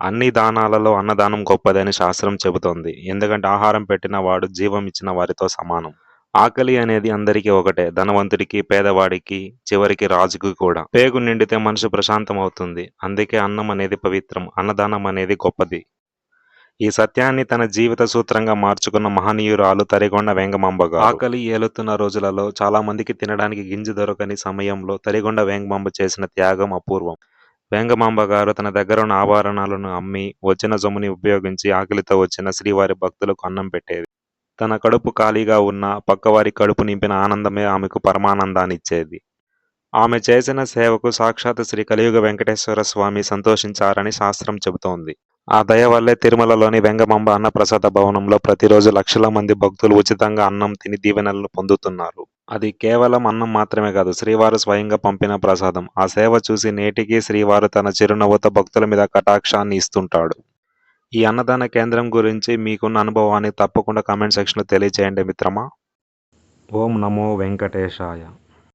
అన్ని దానాలలో అన్నదానం గొప్పదని శాస్త్రం చెబుతోంది. ఎందుకంటే ఆహారం పెట్టిన వాడు జీవం ఇచ్చిన వారితో సమానం. ఆకలి అనేది అందరికీ ఒకటే ధనవంతుడికి పేదవాడికి చివరికి రాజుకి కూడా. పేగు నిండితే మనసు ప్రశాంతం అవుతుంది అందుకే అన్నం అనేది పవిత్రం అన్నదానం అనేది గొప్పది. ఈ సత్యాన్ని తన జీవిత సూత్రంగా మార్చుకున్న మహనీయురాలు తరిగొండ వెంగమాంబ ఆకలి ఏలుతున్న రోజులలో చాలా మందికి తినడానికి గింజ దొరకని సమయంలో తరిగొండ వెంగమాంబ చేసిన త్యాగం అపూర్వం. వెంగమాంబ గారు తన దగ్గర ఉన్న ఆభరణాలను అమ్మి వచ్చిన సొమ్ముని ఉపయోగించి ఆకలితో వచ్చిన శ్రీవారి భక్తులకు అన్నం పెట్టేది. తన కడుపు ఖాళీగా ఉన్న పక్కవారి కడుపు నింపిన ఆనందమే ఆమెకు పరమానందాన్ని ఇచ్చేది. ఆమె చేసిన సేవకు సాక్షాత్ శ్రీ కలియుగ వెంకటేశ్వర స్వామి సంతోషించారని శాస్త్రం చెబుతోంది. ఆ దయ వల్లే తిరుమలలోని వెంగమాంబ అన్నప్రసాద భవనంలో ప్రతిరోజు లక్షల మంది భక్తులు ఉచితంగా అన్నం తిని దీవెనలను పొందుతున్నారు. అది కేవలం అన్నం మాత్రమే కాదు శ్రీవారు స్వయంగా పంపిన ప్రసాదం. ఆ సేవ చూసి నేటికి శ్రీవారు తన చిరునవ్వుతో భక్తుల మీద కటాక్షాన్ని ఇస్తుంటాడు. ఈ అన్నదాన కేంద్రం గురించి మీకున్న అనుభవాన్ని తప్పకుండా కామెంట్ సెక్షన్లో తెలియచేయండి మిత్రమా. ఓం నమో వెంకటేశాయ.